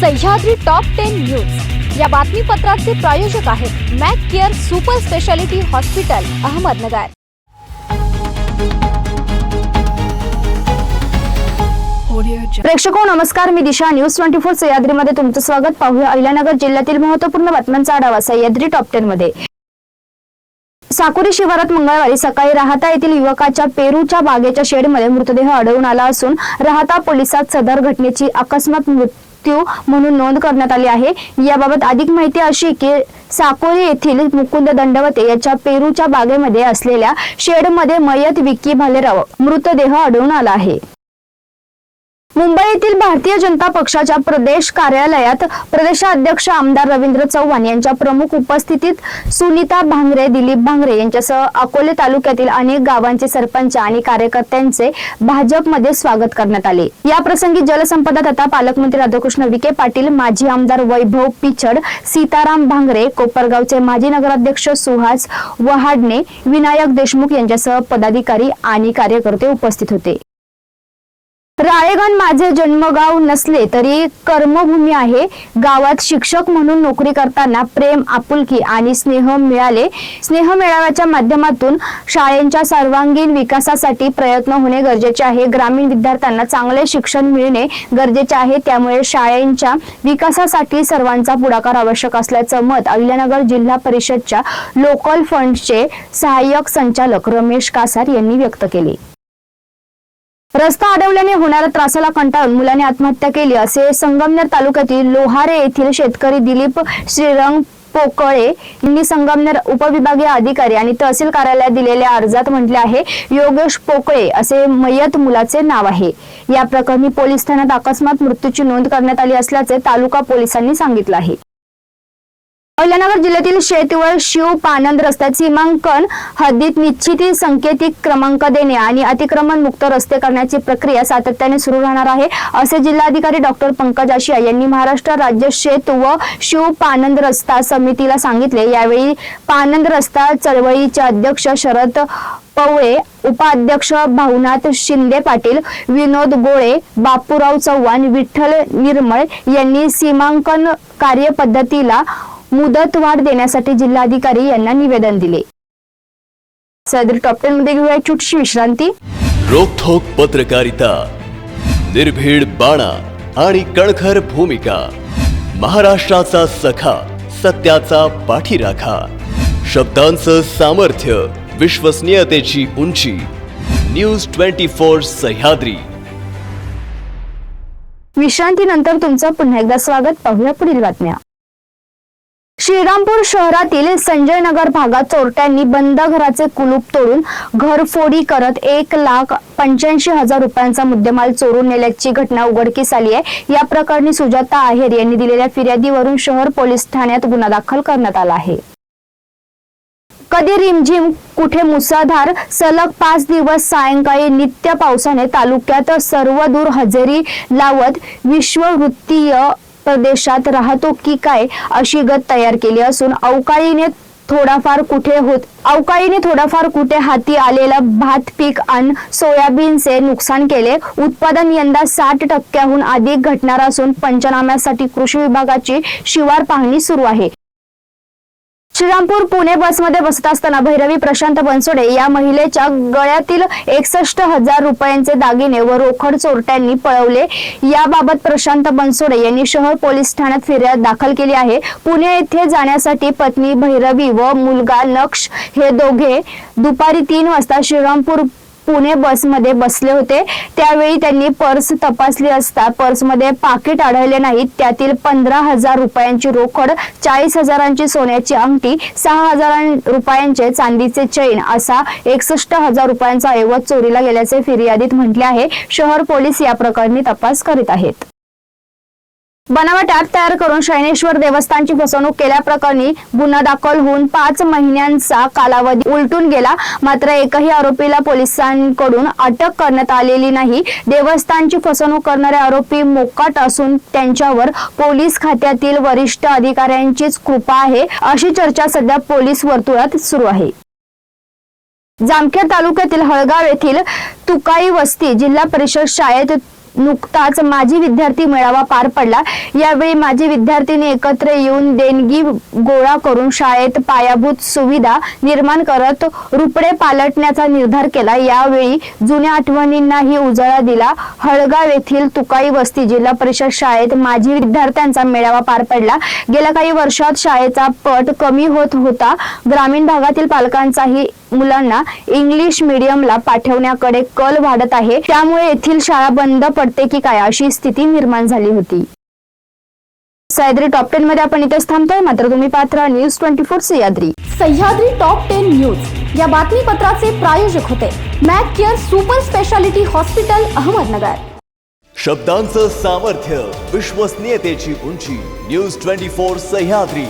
Sahyadri top ten news या बातमीपत्राचे प्रायोजक आहेत Mac care super speciality hospital Ahmednagar. प्रेक्षको नमस्कार. मी दिशा. न्यूज ट्वेंटी फोर सह्याद्रीमध्ये तुमचं स्वागत. पाहूया अहिल्यानगर जिल्ह्यातील महत्त्वपूर्ण बातम्यांचा आढावा सह्याद्री टॉप टेन मध्ये. साकुरी शिवारात मंगळवारी सकाळी राहता येथील युवकाच्या पेरूच्या बागेच्या शेडमध्ये मृतदेह आढळून आला असून राहता पोलिसात सदर घटनेची अकस्मात मृत्यू मृत्यू म्हणून नोंद करण्यात आली आहे. याबाबत अधिक माहिती अशी की साकोरी येथील मुकुंद दंडवते याच्या पेरूच्या बागेमध्ये असलेल्या शेडमध्ये मयत विक्की भालेराव मृतदेह आढळून आला आहे. मुंबई येथील भारतीय जनता पक्षाच्या प्रदेश कार्यालयात प्रदेशाध्यक्ष आमदार रवींद्र चव्हाण यांच्या प्रमुख उपस्थितीत सुनीता भांगरे दिलीप भांगरे यांच्यासह अकोले तालुक्यातील अनेक गावांचे सरपंच आणि कार्यकर्त्यांचे भाजपमध्ये स्वागत करण्यात आले. या प्रसंगी जलसंपदा तथा पालकमंत्री राधाकृष्ण विखे पाटील माजी आमदार वैभव पिचड सीताराम भांगरे कोपरगावचे माजी नगराध्यक्ष सुहास वहाडणे विनायक देशमुख यांच्यासह पदाधिकारी आणि कार्यकर्ते उपस्थित होते. राळेगण माझे जन्मगाव नसले तरी कर्मभूमी आहे. गावात शिक्षक म्हणून नोकरी करताना प्रेम आपुलकी आणि स्नेह मिळाले. स्नेह मेळाव्याच्या माध्यमातून शाळेंच्या सर्वांगीण विकासासाठी प्रयत्न होणे गरजेचे आहे. ग्रामीण विद्यार्थ्यांना चांगले शिक्षण मिळणे गरजेचे आहे. त्यामुळे शाळेंच्या विकासासाठी सर्वांचा पुढाकार आवश्यक असल्याचं मत अहिल्यानगर जिल्हा परिषदच्या लोकल फंडचे सहाय्यक संचालक रमेश कासार यांनी व्यक्त केले. रस्ता अडवल्याने होणाऱ्या त्रासाला कंटाळून मुलाने आत्महत्या केली असे संगमनेर तालुक्यातील लोहारे येथील शेतकरी दिलीप श्रीरंग पोकळे यांनी संगमनेर उपविभागीय अधिकारी आणि तहसील कार्यालयात दिलेल्या अर्जात म्हटले आहे योगेश पोकळे असे मयत मुलाचे नाव आहे. या प्रकरणी पोलीस ठाण्यात अकस्मात मृत्यूची नोंद करण्यात आली असल्याचे तालुका पोलिसांनी सांगितलं आहे. अहिल्यानगर जिल्ह्यातील शेतीवर शिव पानंद रस्त्यात सीमांकन हद्दीत निश्चित संकेतिक क्रमांक देणे आणि अतिक्रमण मुक्त रस्ते करण्याची प्रक्रिया सातत्याने सुरू राहणार आहे असे जिल्हाधिकारी डॉक्टर पंकज आशिया यांनी महाराष्ट्र राज्य शेत व शिव पानंद रस्ता समितीला सांगितले. यावेळी पानंद रस्ता चळवळीचे अध्यक्ष शरद पवळे उपाध्यक्ष भावनाथ शिंदे पाटील विनोद गोळे बापूराव चव्हाण विठ्ठल निर्मळ यांनी सीमांकन कार्यपद्धतीला मुदतवाढ देण्यासाठी जिल्हाधिकारी यांना निवेदन दिले. सदर टॉप टेन मध्ये घेऊया छोटीशी विश्रांती. रोखोक पत्रकारिता निर्भीड बाणा आणि कणखर भूमिका महाराष्ट्राचा सखा सत्याचा पाठीराखा शब्दांचं सामर्थ्य विश्वसनीयतेची उंची न्यूज ट्वेंटी फोर सह्याद्री. विश्रांतीनंतर तुमचं पुन्हा एकदा स्वागत. पाहूया पुढील बातम्या. श्रीरामपूर शहरातील संजय नगर भागात चोरट्यांनी बंद घराचे कुलूप तोडून घरफोडी करत एक लाख पंच्याऐंशी हजार रुपयांचा मुद्देमाल चोरून नेल्याची घटना उघडकीस आली आहे. या प्रकरणी सुजाता आहेर यांनी दिलेल्या फिर्यादीवरून शहर पोलीस ठाण्यात गुन्हा दाखल करण्यात आला आहे. कधी रिमझिम कुठे मुसळधार सलग पाच दिवस सायंकाळी नित्य पावसाने तालुक्यात सर्वदूर हजेरी लावत विश्ववृत्तीय प्रदेशात राहतो की काय अशी गत तयार केली असून अवकाळीने थोडाफार कुठे होत अवकाळीने थोडाफार कुठे हाती आलेला भात पीक आणि सोयाबीनचे नुकसान केले. उत्पादन यंदा साठ टक्क्याहून अधिक घटणार असून पंचनाम्यासाठी कृषी विभागाची शिवार पाहणी सुरू आहे. श्रीरामपूर पुणे बसमध्ये बसत असताना भैरवी प्रशांत बनसोडे या महिलेच्या गळ्यातील एकसष्ट हजार रुपयांचे दागिने व रोखड चोरट्यांनी पळवले. याबाबत प्रशांत बनसोडे यांनी शहर पोलीस ठाण्यात फिर्याद दाखल केली आहे. पुणे येथे जाण्यासाठी पत्नी भैरवी व मुलगा नक्ष हे दोघे दुपारी तीन वाजता श्रीरामपूर पुणे बसमध्ये बसले होते. त्यावेळी त्यांनी पर्स तपासली असता पर्समध्ये पाकिट आढळले नाहीत त्यातील पंधरा हजार रुपयांची रोकड चाळीस हजारांची सोन्याची अंगठी सहा हजार रुपयांचे चांदीचे चैन असा एकसष्ट हजार रुपयांचा ऐवज चोरीला गेल्याचे फिर्यादीत म्हटले आहे. शहर पोलीस या प्रकरणी तपास करीत आहेत. बनावट ऍप तयार करून शैनेश्वर देवस्थानची फसवणूक केल्याप्रकरणी गुन्हा दाखल होऊन पाच महिन्यांचा कालावधी उलटून गेला. मात्र एकही आरोपीला पोलिसांकडून अटक करण्यात आलेली नाही. देवस्थानची फसवणूक करणारे आरोपी मोकाट असून त्यांच्यावर पोलीस खात्यातील वरिष्ठ अधिकाऱ्यांचीच कृपा आहे अशी चर्चा सध्या पोलीस वर्तुळात सुरू आहे. जामखेड तालुक्यातील हळगाव येथील तुकाई वस्ती जिल्हा परिषद शाळेत नुकताच माजी विद्यार्थी मेळावा पार पडला. यावेळी माजी विद्यार्थ्यांनी एकत्र येऊन देणगी गोळा करून शाळेत पायाभूत सुविधा निर्माण करत रुपडे पालटण्याचा निर्धार केला. यावेळी जुन्या आठवणींनाही उजाळा दिला. हळगाव येथील तुकाई वस्ती जिल्हा परिषद शाळेत माजी विद्यार्थ्यांचा मेळावा पार पडला. गेल्या काही वर्षात शाळेचा पट कमी होत होता. ग्रामीण भागातील पालकांचाही मुलांना इंग्लिश मीडियमला पाठवण्याकडे कल वाढत आहे. त्यामुळे येथील शाळा बंद पडते की काय अशी स्थिती निर्माण झाली होती. सह्याद्री टॉप टेन मध्ये आपण इथेच थांबतोय. मात्र तुम्ही पात्र news twenty four Sahyadri. Sahyadri top ten news या बातमीपत्राचे प्रायोजक होते Mac care super speciality hospital Ahmednagar. शब्दांचं सामर्थ्य विश्वसनीयतेची उंची. News twenty four Sahyadri.